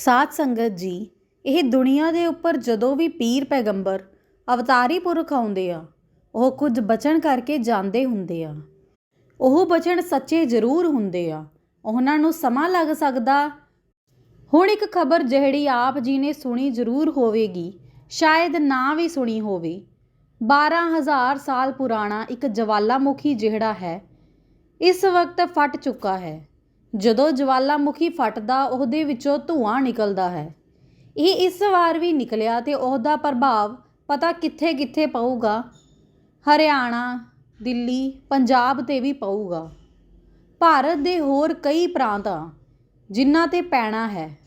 ਸਾਧ ਸੰਗਤ ਜੀ, ਇਹ ਦੁਨੀਆ ਦੇ ਉੱਪਰ ਜਦੋਂ ਵੀ ਪੀਰ ਪੈਗੰਬਰ ਅਵਤਾਰੀ ਪੁਰਖ ਆਉਂਦੇ ਆ, ਉਹ ਕੁਝ ਬਚਨ ਕਰਕੇ ਜਾਂਦੇ ਹੁੰਦੇ ਆ। ਉਹ ਬਚਨ ਸੱਚੇ ਜ਼ਰੂਰ ਹੁੰਦੇ ਆ। ਉਹਨਾਂ ਨੂੰ ਸਮਾਂ ਲੱਗ ਸਕਦਾ। ਹੁਣ ਇੱਕ ਖਬਰ ਜਿਹੜੀ ਆਪ ਜੀ ਨੇ ਸੁਣੀ ਜ਼ਰੂਰ ਹੋਵੇਗੀ, ਸ਼ਾਇਦ ਨਾ ਵੀ ਸੁਣੀ ਹੋਵੇ। 12000 ਸਾਲ ਪੁਰਾਣਾ ਇੱਕ ਜਵਾਲਾਮੁਖੀ ਜਿਹੜਾ ਹੈ, ਇਸ ਵਕਤ ਫਟ ਚੁੱਕਾ ਹੈ। ਜਦੋਂ ਜਵਾਲਾਮੁਖੀ ਫਟਦਾ, ਉਹਦੇ ਵਿੱਚੋਂ ਧੂਆਂ ਨਿਕਲਦਾ ਹੈ। ਇਹ ਇਸ ਵਾਰ ਵੀ ਨਿਕਲਿਆ ਤੇ ਉਹਦਾ ਪ੍ਰਭਾਵ ਪਤਾ ਕਿੱਥੇ ਕਿੱਥੇ ਪਊਗਾ? ਹਰਿਆਣਾ, ਦਿੱਲੀ, ਪੰਜਾਬ ਤੇ ਵੀ ਪਊਗਾ। ਭਾਰਤ ਦੇ ਹੋਰ ਕਈ ਪ੍ਰਾਂਤ ਆ ਜਿਨ੍ਹਾਂ ਤੇ ਪੈਣਾ ਹੈ।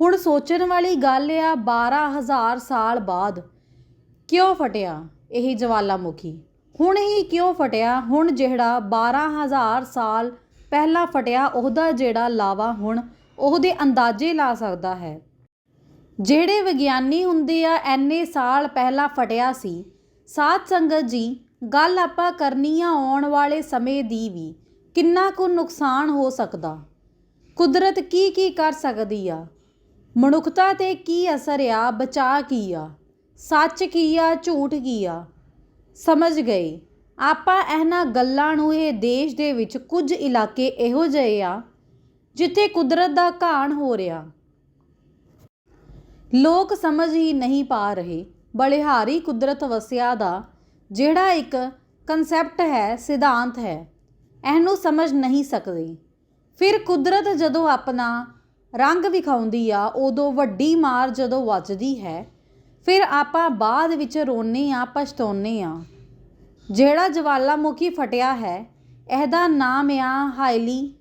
ਹੁਣ ਸੋਚਣ ਵਾਲੀ ਗੱਲ ਆ 12000 ਸਾਲ ਬਾਅਦ ਕਿਉਂ ਫਟਿਆ ਇਹ ਜਵਾਲਾਮੁਖੀ? ਹੁਣ ਹੀ ਕਿਉਂ ਫਟਿਆ? ਹੁਣ ਜਿਹੜਾ 12000 ਸਾਲ ਪਹਿਲਾਂ ਫਟਿਆ ਉਹਦਾ ਜਿਹੜਾ ਲਾਵਾ ਹੁਣ ਉਹਦੇ ਅੰਦਾਜ਼ੇ ਲਾ ਸਕਦਾ ਹੈ। ਜਿਹੜੇ ਵਿਗਿਆਨੀ ਹੁੰਦੇ ਆ, ਐਨੇ ਸਾਲ ਪਹਿਲਾਂ ਫਟਿਆ ਸੀ। ਸਾਧ ਸੰਗਤ ਜੀ, ਗੱਲ ਆਪਾਂ ਕਰਨੀ ਆ ਆਉਣ ਵਾਲੇ ਸਮੇਂ ਦੀ ਵੀ ਕਿੰਨਾ ਕੁ ਨੁਕਸਾਨ ਹੋ ਸਕਦਾ। ਕੁਦਰਤ ਕੀ ਕੀ ਕਰ ਸਕਦੀ ਆ? ਮਨੁੱਖਤਾ ਤੇ ਕੀ ਅਸਰ ਆ? ਬਚਾ ਕੀ ਆ? ਸੱਚ ਕੀ ਆ? ਝੂਠ ਕੀ ਆ? ਸਮਝ ਗਏ। ਆਪਾਂ ਇਹਨਾਂ ਗੱਲਾਂ ਨੂੰ ਇਹ ਦੇਸ਼ ਦੇ ਵਿੱਚ ਕੁਝ ਇਲਾਕੇ ਇਹੋ ਜਿਹੇ ਆ, ਜਿੱਥੇ ਕੁਦਰਤ ਦਾ ਘਾਣ ਹੋ ਰਿਹਾ। ਲੋਕ ਸਮਝ ਹੀ ਨਹੀਂ ਪਾ ਰਹੇ, ਬਲਿਹਾਰੀ ਕੁਦਰਤ ਵਸਿਆ ਦਾ, ਜਿਹੜਾ ਇੱਕ ਕਨਸੈਪਟ ਹੈ, ਸਿਧਾਂਤ ਹੈ। ਇਹਨੂੰ ਸਮਝ ਨਹੀਂ ਸਕਦੇ। ਫਿਰ ਕੁਦਰਤ ਜਦੋਂ ਆਪਣਾ ਰੰਗ ਵਿਖਾਉਂਦੀ ਆ, ਉਦੋਂ ਵੱਡੀ ਮਾਰ ਜਦੋਂ ਵੱਜਦੀ ਹੈ, ਫਿਰ ਆਪਾਂ ਬਾਅਦ ਵਿੱਚ ਰੋਨੇ ਆ ਪਛਤਾਉਨੇ ਆ। ਜਿਹੜਾ ਜਵਾਲਾਮੁਖੀ ਫਟਿਆ ਹੈ, ਇਹਦਾ ਨਾਮ ਆ ਹਾਈਲੀ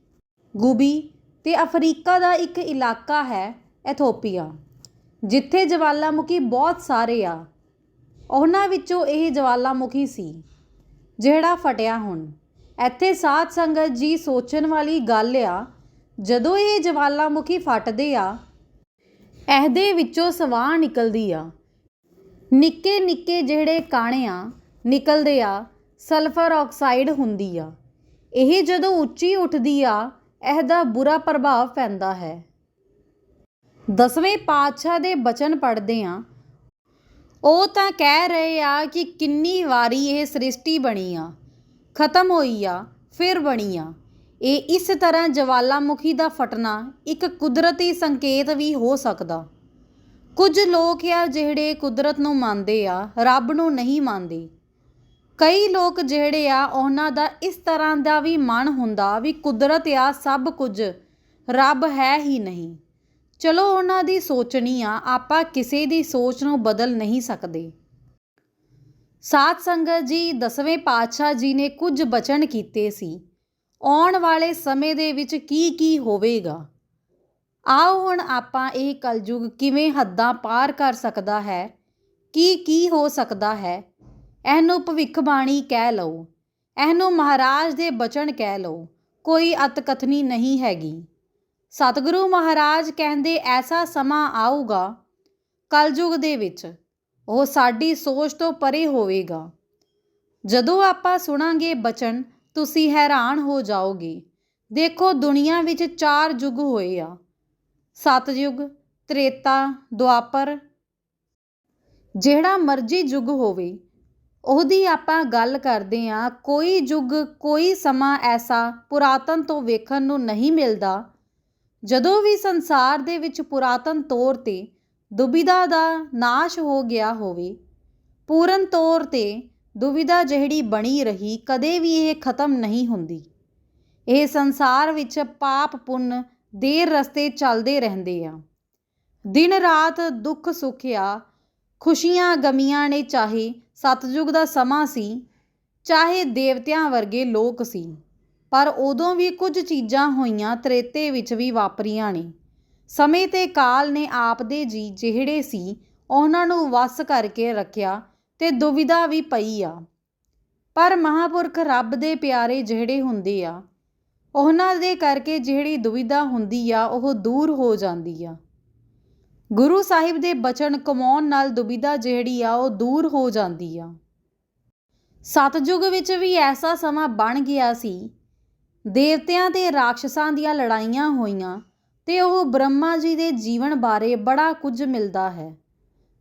ਗੁਬੀ ਤੇ ਅਫਰੀਕਾ ਦਾ ਇੱਕ ਇਲਾਕਾ ਹੈ ਐਥੋਪੀਆ ਜਿੱਥੇ ਜਵਾਲਾਮੁਖੀ ਬਹੁਤ ਸਾਰੇ ਆ। ਉਹਨਾਂ ਵਿੱਚੋਂ ਇਹ ਜਵਾਲਾਮੁਖੀ ਸੀ ਜਿਹੜਾ ਫਟਿਆ ਹੁਣ। ਇੱਥੇ ਸਾਧ ਸੰਗਤ ਜੀ ਸੋਚਣ ਵਾਲੀ ਗੱਲ ਆ, ਜਦੋਂ ਇਹ ਜਵਾਲਾਮੁਖੀ ਫਟਦੇ ਆ, ਇਹਦੇ ਵਿੱਚੋਂ ਸਵਾਹ ਨਿਕਲਦੀ ਆ। ਨਿੱਕੇ ਨਿੱਕੇ ਜਿਹੜੇ ਕਾਣੇ ਆ ਨਿਕਲਦੇ ਆ, ਸਲਫਰ ਆਕਸਾਈਡ ਹੁੰਦੀ ਆ। ਇਹ ਜਦੋਂ ਉੱਚੀ ਉੱਠਦੀ ਆ, ਇਹਦਾ ਬੁਰਾ ਪ੍ਰਭਾਵ ਪੈਂਦਾ ਹੈ। ਦਸਵੇਂ ਪਾਤਸ਼ਾਹ ਦੇ ਬਚਨ ਪੜ੍ਹਦੇ ਆ। ਉਹ ਤਾਂ ਕਹਿ ਰਹੇ ਆ ਕਿ ਕਿੰਨੀ ਵਾਰੀ ਇਹ ਸ੍ਰਿਸ਼ਟੀ ਬਣੀ ਆ। ਖਤਮ ਹੋਈ ਆ, ਫਿਰ ਬਣੀ ਆ। ਇਹ ਇਸ ਤਰ੍ਹਾਂ ਜਵਾਲਾਮੁਖੀ ਦਾ ਫਟਣਾ, ਇੱਕ ਕੁਦਰਤੀ ਸੰਕੇਤ ਵੀ ਹੋ ਸਕਦਾ। ਕੁਝ ਲੋਕ ਆ ਜਿਹੜੇ ਕੁਦਰਤ ਨੂੰ ਮੰਨਦੇ ਆ, ਰੱਬ ਨੂੰ ਨਹੀਂ ਮੰਨਦੇ। ਕਈ ਲੋਕ ਜਿਹੜੇ ਆ, ਉਹਨਾਂ ਦਾ ਇਸ ਤਰ੍ਹਾਂ ਦਾ ਵੀ ਮਨ ਹੁੰਦਾ ਵੀ ਕੁਦਰਤ ਆ, ਸਭ ਕੁਝ ਰੱਬ ਹੈ ਹੀ ਨਹੀਂ। ਚਲੋ ਉਹਨਾਂ ਦੀ ਸੋਚਣੀ ਆ, ਆਪਾਂ ਕਿਸੇ ਦੀ ਸੋਚ ਨੂੰ ਬਦਲ ਨਹੀਂ ਸਕਦੇ। ਸਾਧ ਸੰਗਤ ਜੀ, ਦਸਵੇਂ ਪਾਤਸ਼ਾਹ ਜੀ ਨੇ ਕੁਝ ਬਚਨ ਕੀਤੇ ਸੀ। ਆਉਣ ਵਾਲੇ ਸਮੇਂ ਦੇ ਵਿੱਚ ਕੀ ਕੀ ਹੋਵੇਗਾ? ਆਓ ਹੁਣ ਆਪਾਂ ਇਹ ਕਲਯੁਗ ਕਿਵੇਂ ਹੱਦਾਂ ਪਾਰ ਕਰ ਸਕਦਾ ਹੈ? ਕੀ ਕੀ ਹੋ ਸਕਦਾ ਹੈ? ਇਹਨੂੰ ਭਵਿੱਖਬਾਣੀ ਕਹਿ ਲਓ। ਇਹਨੂੰ ਮਹਾਰਾਜ ਦੇ ਬਚਨ ਕਹਿ ਲਓ। ਕੋਈ ਅਤਕਥਨੀ ਨਹੀਂ ਹੈਗੀ। ਸਤਿਗੁਰੂ ਮਹਾਰਾਜ ਕਹਿੰਦੇ ਐਸਾ ਸਮਾਂ ਆਊਗਾ ਕਲਯੁਗ ਦੇ ਵਿੱਚ। ਉਹ ਸਾਡੀ ਸੋਚ ਤੋਂ ਪਰੇ ਹੋਵੇਗਾ। ਜਦੋਂ ਆਪਾਂ ਸੁਣਾਂਗੇ ਬਚਨ, ਤੁਸੀਂ ਹੈਰਾਨ ਹੋ ਜਾਓਗੇ। ਦੇਖੋ ਦੁਨੀਆ ਵਿੱਚ ਚਾਰ ਯੁੱਗ ਹੋਏ ਆ। ਸਤਯੁਗ, ਤ੍ਰੇਤਾ, ਦੁਆਪਰ। ਜਿਹੜਾ ਮਰਜ਼ੀ ਯੁੱਗ ਹੋਵੇ ਉਹਦੀ ਆਪਾਂ ਗੱਲ ਕਰਦੇ ਹਾਂ, ਕੋਈ ਯੁੱਗ, ਕੋਈ ਸਮਾਂ ਐਸਾ ਪੁਰਾਤਨ ਤੋਂ ਵੇਖਣ ਨੂੰ ਨਹੀਂ ਮਿਲਦਾ। ਜਦੋਂ ਵੀ ਸੰਸਾਰ ਦੇ ਵਿੱਚ ਪੁਰਾਤਨ ਤੌਰ ਤੇ ਦੁਬਿਧਾ ਦਾ ਨਾਸ਼ ਹੋ ਗਿਆ ਹੋਵੇ, ਪੂਰਨ ਤੌਰ ਤੇ ਦੁਬਿਧਾ ਜਿਹੜੀ ਬਣੀ ਰਹੀ ਕਦੇ ਵੀ ਇਹ ਖਤਮ ਨਹੀਂ ਹੁੰਦੀ। ਇਹ ਸੰਸਾਰ ਵਿੱਚ ਪਾਪ ਪੁੰਨ ਦੇਰ ਰਸਤੇ ਚੱਲਦੇ ਰਹਿੰਦੇ ਆ। ਦਿਨ ਰਾਤ ਦੁੱਖ ਸੁੱਖ ਖੁਸ਼ੀਆਂ ਗਮੀਆਂ ਨੇ ਚਾਹੇ ਸਤਜੁਗ ਦਾ ਸਮਾਂ ਸੀ, ਚਾਹੇ ਦੇਵਤਿਆਂ ਵਰਗੇ ਲੋਕ ਸੀ। ਪਰ ਉਦੋਂ ਵੀ ਕੁਝ ਚੀਜ਼ਾਂ ਹੋਈਆਂ ਤ੍ਰੇਤੇ ਵਿੱਚ ਵੀ ਵਾਪਰੀਆਂ ਨੇ। ਸਮੇਂ ਤੇ ਕਾਲ ਨੇ ਆਪ ਦੇ ਜੀ ਜਿਹੜੇ ਸੀ, ਉਹਨਾਂ ਨੂੰ ਵਸ ਕਰਕੇ ਰੱਖਿਆ ਤੇ ਦੁਵਿਧਾ ਵੀ ਪਈ ਆ। ਪਰ ਮਹਾਪੁਰਖ ਰੱਬ ਦੇ ਪਿਆਰੇ ਜਿਹੜੇ ਹੁੰਦੇ ਆ, ਉਹਨਾਂ ਦੇ ਕਰਕੇ ਜਿਹੜੀ ਦੁਵਿਧਾ ਹੁੰਦੀ ਆ, ਉਹ ਦੂਰ ਹੋ ਜਾਂਦੀ ਆ। ਗੁਰੂ ਸਾਹਿਬ ਦੇ ਬਚਨ ਕਮਾਉਣ ਨਾਲ ਦੁਬਿਧਾ ਜਿਹੜੀ ਆ ਉਹ ਦੂਰ ਹੋ ਜਾਂਦੀ ਆ। ਸਤਜੁਗ ਵਿੱਚ ਵੀ ਐਸਾ ਸਮਾਂ ਬਣ ਗਿਆ ਸੀ। ਦੇਵਤਿਆਂ ਤੇ ਰਾਖਸ਼ਾਂ ਦੀਆਂ ਲੜਾਈਆਂ ਹੋਈਆਂ ਤੇ ਉਹ ਬ੍ਰਹਮਾ ਜੀ ਦੇ ਜੀਵਨ ਬਾਰੇ ਬੜਾ ਕੁਝ ਮਿਲਦਾ ਹੈ।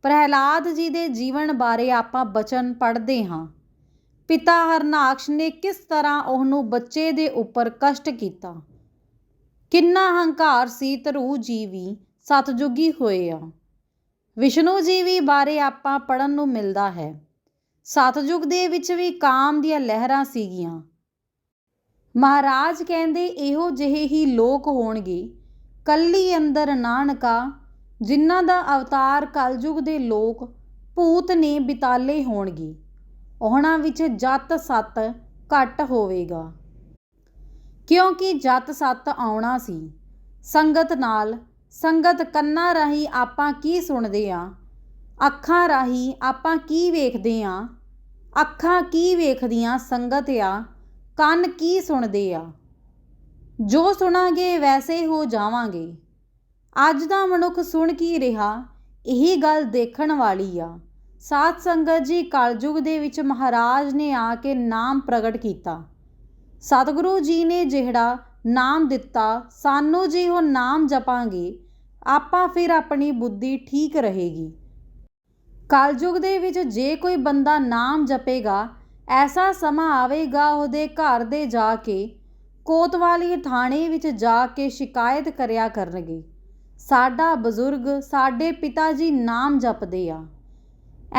ਪ੍ਰਹਿਲਾਦ ਜੀ ਦੇ ਜੀਵਨ ਬਾਰੇ ਆਪਾਂ ਬਚਨ ਪੜ੍ਹਦੇ ਹਾਂ। ਪਿਤਾ ਹਰਨਾਕਸ਼ ਨੇ ਕਿਸ ਤਰ੍ਹਾਂ ਉਹਨੂੰ ਬੱਚੇ ਦੇ ਉੱਪਰ ਕਸ਼ਟ ਕੀਤਾ। ਕਿੰਨਾ ਹੰਕਾਰ ਸੀ ਧਰੂ ਜੀ ਵੀ। ਸਤਜੁਗੀ ਹੋਏ ਆ। ਵਿਸ਼ਨੂੰ ਜੀ ਵੀ ਬਾਰੇ ਆਪਾਂ ਪੜਨ ਨੂੰ ਮਿਲਦਾ ਹੈ। ਸਤਜੁਗ ਦੇ ਵਿੱਚ ਵੀ ਕਾਮ ਦੀਆਂ ਲਹਿਰਾਂ ਸੀਗੀਆਂ। ਮਹਾਰਾਜ ਕਹਿੰਦੇ, ਇਹੋ ਜਿਹੇ ਹੀ ਲੋਕ ਹੋਣਗੇ, ਕੱਲੀ ਅੰਦਰ ਨਾਨਕਾ, ਜਿਨ੍ਹਾਂ ਦਾ ਅਵਤਾਰ ਕਲਯੁਗ ਦੇ ਲੋਕ ਭੂਤ ਨੇ ਬਿਤਾਲੇ ਹੋਣਗੇ। ਉਹਨਾਂ ਵਿੱਚ ਜਤ ਸਤ ਘੱਟ ਹੋਵੇਗਾ। ਕਿਉਂਕਿ ਜਤ ਸਤ ਆਉਣਾ ਸੀ, ਸੰਗਤ ਨਾਲ ਸੰਗਤ ਕੰਨਾਂ ਰਾਹੀਂ ਆਪਾਂ ਕੀ ਸੁਣਦੇ ਆ? ਅੱਖਾਂ ਰਾਹੀਂ ਆਪਾਂ ਕੀ ਵੇਖਦੇ ਆ? ਅੱਖਾਂ ਕੀ ਵੇਖਦੀਆਂ ਸੰਗਤ ਆ? ਕੰਨ ਕੀ ਸੁਣਦੇ ਆ? ਜੋ ਸੁਣਾਂਗੇ ਵੈਸੇ ਹੋ ਜਾਵਾਂਗੇ। ਅੱਜ ਦਾ ਮਨੁੱਖ ਸੁਣ ਕੀ ਰਿਹਾ? ਇਹੀ ਗੱਲ ਦੇਖਣ ਵਾਲੀ ਆ। ਸਾਧ ਸੰਗਤ ਜੀ ਕਲਯੁਗ ਦੇ ਵਿੱਚ ਮਹਾਰਾਜ ਨੇ ਆ ਕੇ ਨਾਮ ਪ੍ਰਗਟ ਕੀਤਾ। ਸਤਿਗੁਰੂ ਜੀ ਨੇ ਜਿਹੜਾ ਨਾਮ ਦਿੱਤਾ, ਸਾਨੂੰ ਜੇ ਉਹ ਨਾਮ ਜਪਾਂਗੇ, ਆਪਾਂ ਫਿਰ ਆਪਣੀ ਬੁੱਧੀ ਠੀਕ ਰਹੇਗੀ। ਕਲਯੁਗ ਦੇ ਵਿੱਚ ਜੇ ਕੋਈ ਬੰਦਾ ਨਾਮ ਜਪੇਗਾ, ਐਸਾ ਸਮਾਂ ਆਵੇਗਾ ਉਹਦੇ ਘਰ ਦੇ ਜਾ ਕੇ, ਕੋਤਵਾਲੀ ਥਾਣੇ ਵਿੱਚ ਜਾ ਕੇ ਸ਼ਿਕਾਇਤ ਕਰਿਆ ਕਰਨਗੇ। ਸਾਡਾ ਬਜ਼ੁਰਗ ਸਾਡੇ ਪਿਤਾ ਜੀ ਨਾਮ ਜਪਦੇ ਆ।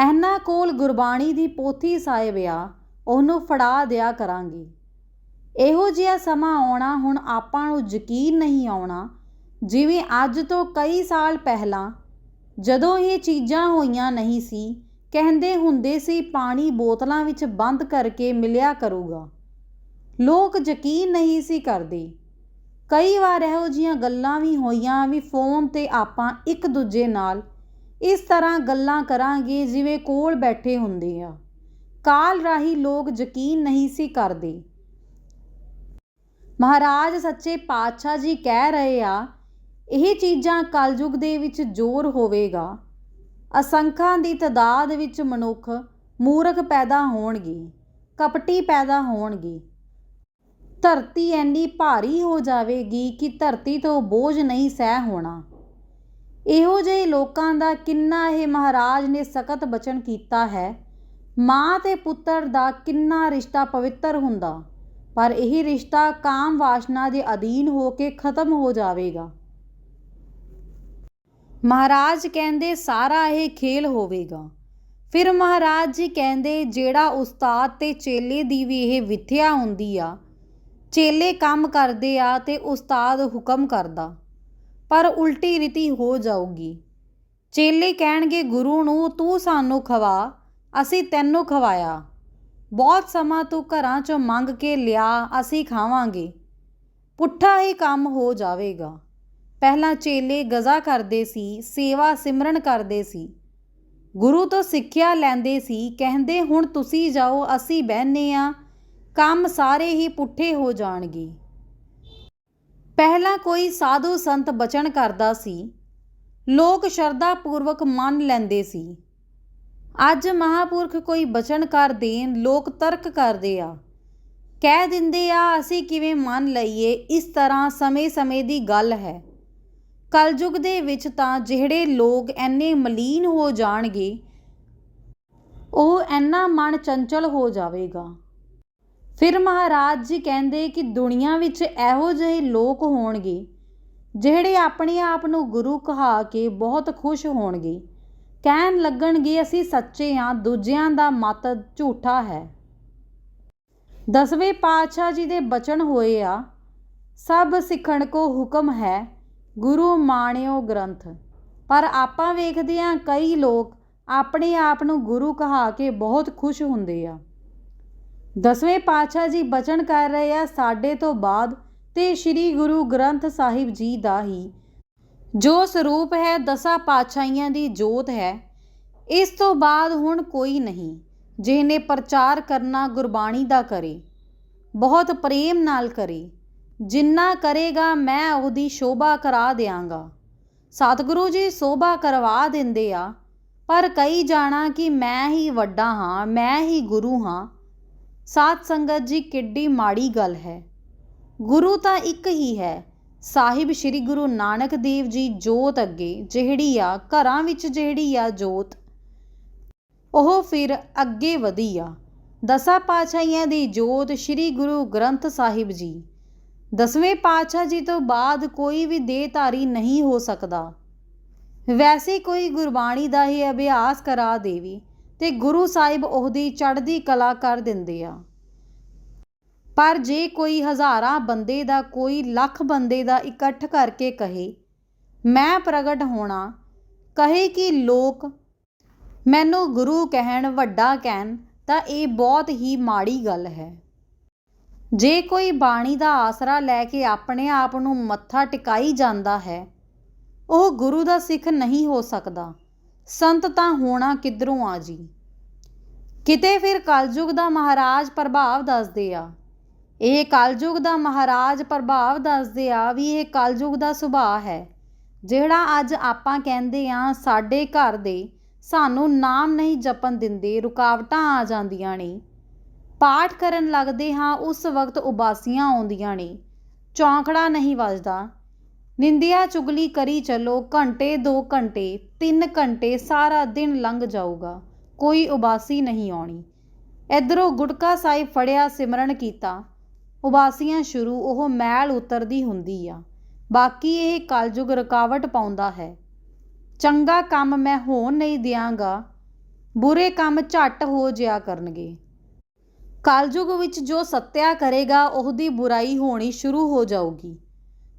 ਇਹਨਾਂ ਕੋਲ ਗੁਰਬਾਣੀ ਦੀ ਪੋਥੀ ਸਾਹਿਬ ਆ, ਉਹਨੂੰ ਫੜਾ ਦਿਆ ਕਰਾਂਗੇ। ਇਹੋ ਜਿਹਾ ਸਮਾਂ ਆਉਣਾ ਹੁਣ ਆਪਾਂ ਨੂੰ ਯਕੀਨ ਨਹੀਂ ਆਉਣਾ। ਜਿਵੇਂ ਅੱਜ ਤੋਂ ਕਈ ਸਾਲ ਪਹਿਲਾਂ ਜਦੋਂ ਇਹ ਚੀਜ਼ਾਂ ਹੋਈਆਂ ਨਹੀਂ ਸੀ, ਕਹਿੰਦੇ ਹੁੰਦੇ ਸੀ ਪਾਣੀ ਬੋਤਲਾਂ ਵਿੱਚ ਬੰਦ ਕਰਕੇ ਮਿਲਿਆ ਕਰੂਗਾ। ਲੋਕ ਯਕੀਨ ਨਹੀਂ ਸੀ ਕਰਦੇ। ਕਈ ਵਾਰ ਇਹੋ ਜੀਆਂ ਗੱਲਾਂ ਵੀ ਹੋਈਆਂ ਵੀ ਫੋਨ ਤੇ ਆਪਾਂ ਇੱਕ ਦੂਜੇ ਨਾਲ ਇਸ ਤਰ੍ਹਾਂ ਗੱਲਾਂ ਕਰਾਂਗੇ ਜਿਵੇਂ ਕੋਲ ਬੈਠੇ ਹੁੰਦੇ ਆ। ਕਾਲ ਰਾਹੀਂ ਲੋਕ ਯਕੀਨ ਨਹੀਂ ਸੀ ਕਰਦੇ। ਮਹਾਰਾਜ ਸੱਚੇ ਪਾਤਸ਼ਾਹ ਜੀ ਕਹਿ ਰਹੇ ਆ, ਇਹ ਚੀਜ਼ਾਂ ਕਲਯੁਗ ਦੇ ਵਿੱਚ ਜ਼ੋਰ ਹੋਵੇਗਾ। ਅਸੰਖਾਂ ਦੀ ਤਦਾਦ ਵਿੱਚ ਮਨੁੱਖ ਮੂਰਖ ਪੈਦਾ ਹੋਣਗੇ, ਕਪਟੀ ਪੈਦਾ ਹੋਣਗੇ। ਧਰਤੀ ਐਨੀ ਭਾਰੀ ਹੋ ਜਾਵੇਗੀ ਕਿ ਧਰਤੀ ਤੋਂ ਬੋਝ ਨਹੀਂ ਸਹਿ ਹੋਣਾ। ਇਹੋ ਜਿਹੇ ਲੋਕਾਂ ਦਾ ਕਿੰਨਾ ਇਹ ਮਹਾਰਾਜ ਨੇ ਸਖਤ ਬਚਨ ਕੀਤਾ ਹੈ। ਮਾਂ ਤੇ ਪੁੱਤਰ ਦਾ ਕਿੰਨਾ ਰਿਸ਼ਤਾ ਪਵਿੱਤਰ ਹੁੰਦਾ। ਪਰ ਇਹ ਰਿਸ਼ਤਾ ਕਾਮ ਵਾਸ਼ਨਾ ਦੇ ਅਧੀਨ ਹੋ ਕੇ ਖਤਮ ਹੋ ਜਾਵੇਗਾ। ਮਹਾਰਾਜ ਕਹਿੰਦੇ, ਸਾਰਾ ਇਹ ਖੇਲ ਹੋਵੇਗਾ। ਫਿਰ ਮਹਾਰਾਜ ਜੀ ਕਹਿੰਦੇ, ਜਿਹੜਾ ਉਸਤਾਦ ਤੇ ਚੇਲੇ ਦੀ ਵੀ ਇਹ ਵਿਥਿਆ ਹੁੰਦੀ ਆ, ਚੇਲੇ ਕੰਮ ਕਰਦੇ ਆ ਤੇ ਉਸਤਾਦ ਹੁਕਮ ਕਰਦਾ, ਪਰ ਉਲਟੀ ਰੀਤੀ ਹੋ ਜਾਊਗੀ। ਚੇਲੇ ਕਹਿਣਗੇ, ਗੁਰੂ ਨੂੰ ਤੂੰ ਸਾਨੂੰ ਖਵਾ, ਅਸੀਂ ਤੈਨੂੰ ਖਵਾਇਆ। ਬਹੁਤ ਸਮਾਂ ਤੋਂ ਘਰਾਂ ਚੋਂ ਮੰਗ ਕੇ ਲਿਆ, ਅਸੀਂ ਖਾਵਾਂਗੇ। ਪੁੱਠਾ ਹੀ ਕੰਮ ਹੋ ਜਾਵੇਗਾ। ਪਹਿਲਾਂ ਚੇਲੇ ਗਜ਼ਾ ਕਰਦੇ ਸੀ, ਸੇਵਾ ਸਿਮਰਨ ਕਰਦੇ ਸੀ। ਗੁਰੂ ਤੋਂ ਸਿੱਖਿਆ ਲੈਂਦੇ ਸੀ, ਕਹਿੰਦੇ, ਹੁਣ ਤੁਸੀਂ ਜਾਓ, ਅਸੀਂ ਬਹਿਨੇ ਆ। ਕੰਮ ਸਾਰੇ ਹੀ ਪੁੱਠੇ ਹੋ ਜਾਣਗੇ। ਪਹਿਲਾਂ ਕੋਈ ਸਾਧੂ ਸੰਤ ਬਚਨ ਕਰਦਾ ਸੀ। ਲੋਕ ਸ਼ਰਧਾ ਪੂਰਵਕ ਮੰਨ ਲੈਂਦੇ ਸੀ। ਅੱਜ ਮਹਾਪੁਰਖ ਕੋਈ ਬਚਨ ਕਰ ਦੇਣ, ਲੋਕ ਤਰਕ ਕਰਦੇ ਆ। ਕਹਿ ਦਿੰਦੇ ਆ, ਅਸੀਂ ਕਿਵੇਂ ਮੰਨ ਲਈਏ, ਇਸ ਤਰ੍ਹਾਂ ਸਮੇਂ-ਸਮੇਂ ਦੀ ਗੱਲ ਹੈ। ਕਲਯੁਗ ਦੇ ਵਿੱਚ ਤਾਂ ਜਿਹੜੇ ਲੋਕ ਐਨੇ ਮਲੀਨ ਹੋ ਜਾਣਗੇ, ਉਹ ਐਨਾ ਮਨ ਚੰਚਲ ਹੋ ਜਾਵੇਗਾ। ਫਿਰ ਮਹਾਰਾਜ ਜੀ ਕਹਿੰਦੇ ਕਿ ਦੁਨੀਆ ਵਿੱਚ ਇਹੋ ਜਿਹੇ ਲੋਕ ਹੋਣਗੇ, ਜਿਹੜੇ ਆਪਣੇ ਆਪ ਨੂੰ ਗੁਰੂ ਕਹਾ ਕੇ ਬਹੁਤ ਖੁਸ਼ ਹੋਣਗੇ। ਕਹਿਣ ਲੱਗਣਗੇ, ਅਸੀਂ ਸੱਚੇ ਹਾਂ, ਦੂਜਿਆਂ ਦਾ ਮਤ ਝੂਠਾ ਹੈ। ਦਸਵੇਂ ਪਾਤਸ਼ਾਹ ਜੀ ਦੇ ਬਚਨ ਹੋਏ ਆ, ਸਭ ਸਿੱਖਣ ਕੋ ਹੁਕਮ ਹੈ, ਗੁਰੂ ਮਾਣਿਓ ਗ੍ਰੰਥ। ਪਰ ਆਪਾਂ ਵੇਖਦੇ ਹਾਂ, ਕਈ ਲੋਕ ਆਪਣੇ ਆਪ ਨੂੰ ਗੁਰੂ ਕਹਾ ਕੇ ਬਹੁਤ ਖੁਸ਼ ਹੁੰਦੇ ਆ। ਦਸਵੇਂ ਪਾਤਸ਼ਾਹ ਜੀ ਬਚਨ ਕਰ ਰਹੇ ਆ, ਸਾਡੇ ਤੋਂ ਬਾਅਦ ਤੇ ਸ੍ਰੀ ਗੁਰੂ ਗ੍ਰੰਥ ਸਾਹਿਬ ਜੀ ਦਾ ਹੀ ਜੋ ਸਰੂਪ ਹੈ ਦਸਾਂ ਪਾਤਸ਼ਾਹੀਆਂ ਦੀ ਜੋਤ ਹੈ, ਇਸ ਤੋਂ ਬਾਅਦ ਹੁਣ ਕੋਈ ਨਹੀਂ, ਜਿਹਨੇ ਪ੍ਰਚਾਰ ਕਰਨਾ ਗੁਰਬਾਣੀ ਦਾ ਕਰੇ, ਬਹੁਤ ਪ੍ਰੇਮ ਨਾਲ ਕਰੇ, ਜਿੰਨਾ ਕਰੇਗਾ ਮੈਂ ਉਹਦੀ ਸ਼ੋਭਾ ਕਰਾ ਦਿਆਂਗਾ। ਸਤਿਗੁਰੂ ਜੀ ਸ਼ੋਭਾ ਕਰਵਾ ਦਿੰਦੇ ਆ, ਪਰ ਕਈ ਜਾਣਾ ਕਿ ਮੈਂ ਹੀ ਵੱਡਾ ਹਾਂ, ਮੈਂ ਹੀ ਗੁਰੂ ਹਾਂ। ਸਾਧ ਸੰਗਤ ਜੀ ਕਿੱਡੀ ਮਾੜੀ ਗੱਲ ਹੈ। ਗੁਰੂ ਤਾਂ ਇੱਕ ਹੀ ਹੈ ਸਾਹਿਬ ਸ੍ਰੀ ਗੁਰੂ ਨਾਨਕ ਦੇਵ ਜੀ ਜੋਤ ਅੱਗੇ, ਜਿਹੜੀ ਆ ਘਰਾਂ ਵਿੱਚ ਜਿਹੜੀ ਆ ਜੋਤ, ਉਹ ਫਿਰ ਅੱਗੇ ਵਧੀ ਆ। ਦਸਾਂ ਪਾਤਸ਼ਾਹੀਆਂ ਦੀ ਜੋਤ ਸ੍ਰੀ ਗੁਰੂ ਗ੍ਰੰਥ ਸਾਹਿਬ ਜੀ। ਦਸਵੇਂ ਪਾਤਸ਼ਾਹ ਜੀ ਤੋਂ ਬਾਅਦ ਕੋਈ ਵੀ ਦੇਹਧਾਰੀ ਨਹੀਂ ਹੋ ਸਕਦਾ। ਵੈਸੇ ਕੋਈ ਗੁਰਬਾਣੀ ਦਾ ਹੀ ਅਭਿਆਸ ਕਰਾ ਦੇਵੀ ਤੇ ਗੁਰੂ ਸਾਹਿਬ ਉਹਦੀ ਚੜ੍ਹਦੀ ਕਲਾ ਕਰ ਦਿੰਦੇ ਆ। ਪਰ ਜੇ ਕੋਈ ਹਜ਼ਾਰਾਂ ਬੰਦੇ ਦਾ, ਕੋਈ ਲੱਖ ਬੰਦੇ ਦਾ ਇਕੱਠ ਕਰਕੇ ਕਹੇ, ਮੈਂ ਪ੍ਰਗਟ ਹੋਣਾ ਕਹੇ ਕਿ ਲੋਕ, ਮੈਨੂੰ ਗੁਰੂ ਕਹਿਣ, ਵੱਡਾ ਕਹਿਣ ਤਾਂ ਇਹ ਬਹੁਤ ਹੀ ਮਾੜੀ ਗੱਲ ਹੈ। ਜੇ ਕੋਈ ਬਾਣੀ ਦਾ ਆਸਰਾ ਲੈ ਕੇ ਆਪਣੇ ਆਪ ਨੂੰ ਮੱਥਾ ਟਿਕਾਈ ਜਾਂਦਾ ਹੈ, ਉਹ ਗੁਰੂ ਦਾ ਸਿੱਖ ਨਹੀਂ ਹੋ ਸਕਦਾ। ਸੰਤ ਤਾਂ ਹੋਣਾ ਕਿੱਧਰੋਂ ਆ ਜੀ? ਕਿਤੇ ਫਿਰ ਕਲਯੁਗ ਦਾ ਮਹਾਰਾਜ ਪ੍ਰਭਾਵ ਦੱਸਦੇ ਆ। ਇਹ ਕਲਯੁਗ ਦਾ ਮਹਾਰਾਜ ਪ੍ਰਭਾਵ ਦੱਸਦੇ ਆ ਵੀ ਇਹ ਕਲਯੁਗ ਦਾ ਸੁਭਾਅ ਹੈ। ਜਿਹੜਾ ਅੱਜ ਆਪਾਂ ਕਹਿੰਦੇ ਆ ਸਾਡੇ ਘਰ ਦੇ ਸਾਨੂੰ ਨਾਮ ਨਹੀਂ ਜਪਣ ਦਿੰਦੇ, ਰੁਕਾਵਟਾਂ ਆ ਜਾਂਦੀਆਂ ਨੇ। ਪਾਠ ਕਰਨ ਲੱਗਦੇ ਹਾਂ ਉਸ ਵਕਤ ਉਬਾਸੀਆਂ ਆਉਂਦੀਆਂ ਨੇ। ਚੌਂਕੜਾ ਨਹੀਂ ਵੱਜਦਾ। ਨਿੰਦਿਆ ਚੁਗਲੀ ਕਰੀ ਚਲੋ, ਘੰਟੇ 2 ਘੰਟੇ 3 ਘੰਟੇ ਸਾਰਾ ਦਿਨ ਲੰਘ ਜਾਊਗਾ। ਕੋਈ ਉਬਾਸੀ ਨਹੀਂ ਆਉਣੀ। ਇਧਰੋਂ ਗੁਟਕਾ ਸਾਹਿਬ ਫੜਿਆ ਸਿਮਰਨ ਕੀਤਾ। ਉਬਾਸੀਆਂ ਸ਼ੁਰੂ ਉਹ ਮੈਲ ਉਤਰਦੀ ਹੁੰਦੀ ਆ। ਬਾਕੀ ਇਹ ਕਲਯੁਗ ਰੁਕਾਵਟ ਪਾਉਂਦਾ ਹੈ। ਚੰਗਾ ਕੰਮ ਮੈਂ ਹੋਣ ਨਹੀਂ ਦਿਆਂਗਾ, ਬੁਰੇ ਕੰਮ ਝੱਟ ਹੋ ਜਿਆ ਕਰਨਗੇ। ਕਲਯੁਗ ਵਿੱਚ ਜੋ ਸੱਤਿਆ ਕਰੇਗਾ, ਉਹਦੀ ਬੁਰਾਈ ਹੋਣੀ ਸ਼ੁਰੂ ਹੋ ਜਾਊਗੀ।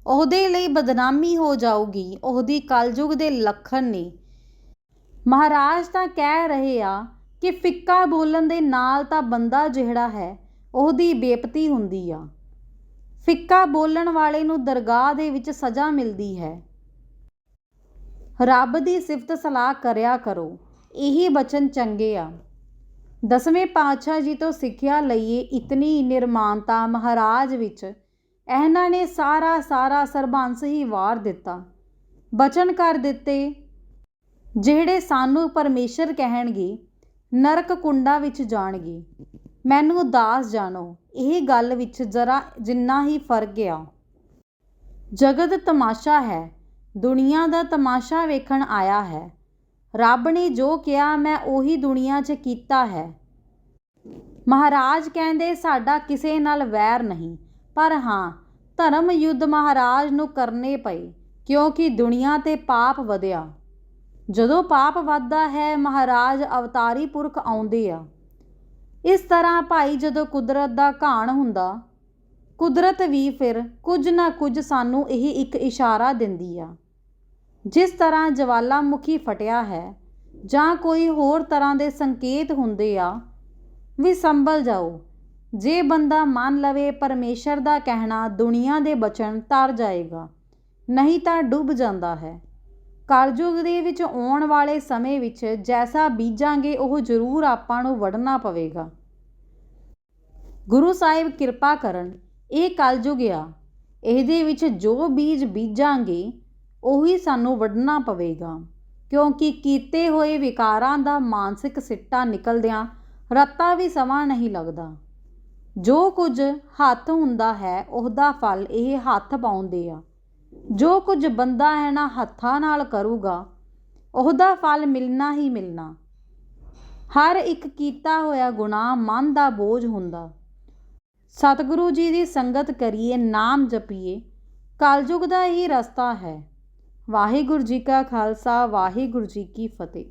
ਉਹਦੇ ਲਈ ਬਦਨਾਮੀ ਹੋ ਜਾਊਗੀ, ਉਹਦੀ ਕਲਯੁਗ ਦੇ ਲੱਖਣ ਨੇ। ਮਹਾਰਾਜ ਤਾਂ ਕਹਿ ਰਹੇ ਆ ਕਿ ਫਿੱਕਾ ਬੋਲਣ ਦੇ ਨਾਲ ਤਾਂ ਬੰਦਾ ਜਿਹੜਾ ਹੈ ਉਹਦੀ ਬੇਪਤੀ ਹੁੰਦੀ ਆ। ਫਿੱਕਾ ਬੋਲਣ ਵਾਲੇ ਨੂੰ ਦਰਗਾਹ ਦੇ ਵਿੱਚ ਸਜ਼ਾ ਮਿਲਦੀ ਹੈ। ਰੱਬ ਦੀ ਸਿਫਤ ਸਲਾਹ ਕਰਿਆ ਕਰੋ। ਇਹੀ ਬਚਨ ਚੰਗੇ ਆ। ਦਸਵੇਂ ਪਾਤਸ਼ਾਹ ਜੀ ਤੋਂ ਸਿੱਖਿਆ ਲਈਏ ਇਤਨੀ ਨਿਰਮਾਨਤਾ ਮਹਾਰਾਜ ਵਿੱਚ। ਇਹਨਾਂ ਨੇ ਸਾਰਾ ਸਾਰਾ ਸਰਬੰਸ ਹੀ ਵਾਰ ਦਿੱਤਾ। ਬਚਨ ਕਰ ਦਿੱਤੇ। ਜਿਹੜੇ ਸਾਨੂੰ ਪਰਮੇਸ਼ਰ ਕਹਿਣਗੇ, ਨਰਕ ਕੁੰਡਾ ਵਿੱਚ ਜਾਣਗੇ। ਮੈਨੂੰ ਉਦਾਸ ਜਾਣੋ, ਇਹ ਗੱਲ ਵਿੱਚ ਜਰਾ ਜਿੰਨਾ ਹੀ ਫ਼ਰਕ ਆ। ਜਗਤ ਤਮਾਸ਼ਾ ਹੈ, ਦੁਨੀਆ ਦਾ ਤਮਾਸ਼ਾ ਵੇਖਣ ਆਇਆ ਹੈ। ਰੱਬ ਨੇ ਜੋ ਕਿਹਾ, ਮੈਂ ਉਹੀ ਦੁਨੀਆ 'ਚ ਕੀਤਾ ਹੈ। ਮਹਾਰਾਜ ਕਹਿੰਦੇ, ਸਾਡਾ ਕਿਸੇ ਨਾਲ ਵੈਰ ਨਹੀਂ, ਪਰ ਹਾਂ, ਧਰਮ ਯੁੱਧ ਮਹਾਰਾਜ ਨੂੰ ਕਰਨੇ ਪਏ, ਕਿਉਂਕਿ ਦੁਨੀਆ ਤੇ ਪਾਪ ਵਧਿਆ। ਜਦੋਂ ਪਾਪ ਵੱਧਦਾ ਹੈ, ਮਹਾਰਾਜ ਅਵਤਾਰੀ ਪੁਰਖ ਆਉਂਦੇ ਆ। ਇਸ ਤਰ੍ਹਾਂ ਭਾਈ ਜਦੋਂ ਕੁਦਰਤ ਦਾ ਘਾਣ ਹੁੰਦਾ, ਕੁਦਰਤ ਵੀ ਫਿਰ ਕੁਝ ਨਾ ਕੁਝ ਸਾਨੂੰ ਇਹ ਇੱਕ ਇਸ਼ਾਰਾ ਦਿੰਦੀ ਆ। ਜਿਸ ਤਰ੍ਹਾਂ ਜਵਾਲਾਮੁਖੀ ਫਟਿਆ ਹੈ ਜਾਂ ਕੋਈ ਹੋਰ ਤਰ੍ਹਾਂ ਦੇ ਸੰਕੇਤ ਹੁੰਦੇ ਆ, ਵੀ ਸੰਭਲ ਜਾਓ। ਜੇ ਬੰਦਾ ਮੰਨ ਲਵੇ ਪਰਮੇਸ਼ਰ ਦਾ ਕਹਿਣਾ ਦੁਨੀਆ ਦੇ ਬਚਨ ਤਰ ਜਾਏਗਾ, ਨਹੀਂ ਤਾਂ ਡੁੱਬ ਜਾਂਦਾ ਹੈ। ਕਲਯੁਗ ਦੇ ਵਿੱਚ ਆਉਣ ਵਾਲੇ ਸਮੇਂ ਵਿੱਚ ਜੈਸਾ ਬੀਜਾਂਗੇ, ਉਹ ਜ਼ਰੂਰ ਆਪਾਂ ਨੂੰ ਵੜਨਾ ਪਵੇਗਾ। ਗੁਰੂ ਸਾਹਿਬ ਕਿਰਪਾ ਕਰਨ, ਇਹ ਕਲਯੁਗ ਆ। ਇਹਦੇ ਵਿੱਚ ਜੋ ਬੀਜ ਬੀਜਾਂਗੇ, ਉਹੀ ਸਾਨੂੰ ਵੱਢਣਾ ਪਵੇਗਾ। ਕਿਉਂਕਿ ਕੀਤੇ ਹੋਏ ਵਿਕਾਰਾਂ ਦਾ ਮਾਨਸਿਕ ਸਿੱਟਾ ਨਿਕਲਦਿਆਂ ਰੱਤਾ ਵੀ ਸਮਾਂ ਨਹੀਂ ਲੱਗਦਾ। ਜੋ ਕੁਝ ਹੱਥ ਹੁੰਦਾ ਹੈ, ਉਹਦਾ ਫਲ ਇਹ ਹੱਥ ਪਾਉਂਦੇ ਆ। ਜੋ ਕੁਝ ਬੰਦਾ ਇਹਨਾਂ ਹੱਥਾਂ ਨਾਲ ਕਰੂਗਾ, ਉਹਦਾ ਫਲ ਮਿਲਣਾ ਹੀ ਮਿਲਣਾ। ਹਰ ਇੱਕ ਕੀਤਾ ਹੋਇਆ ਗੁਨਾਹ ਮਨ ਦਾ ਬੋਝ ਹੁੰਦਾ। ਸਤਿਗੁਰੂ ਜੀ ਦੀ ਸੰਗਤ ਕਰੀਏ, ਨਾਮ ਜਪੀਏ, ਕਲਯੁਗ ਦਾ ਹੀ ਰਸਤਾ ਹੈ। ਵਾਹਿਗੁਰੂ ਜੀ ਕਾ ਖਾਲਸਾ, ਵਾਹਿਗੁਰੂ ਜੀ ਕੀ ਫਤਿਹ।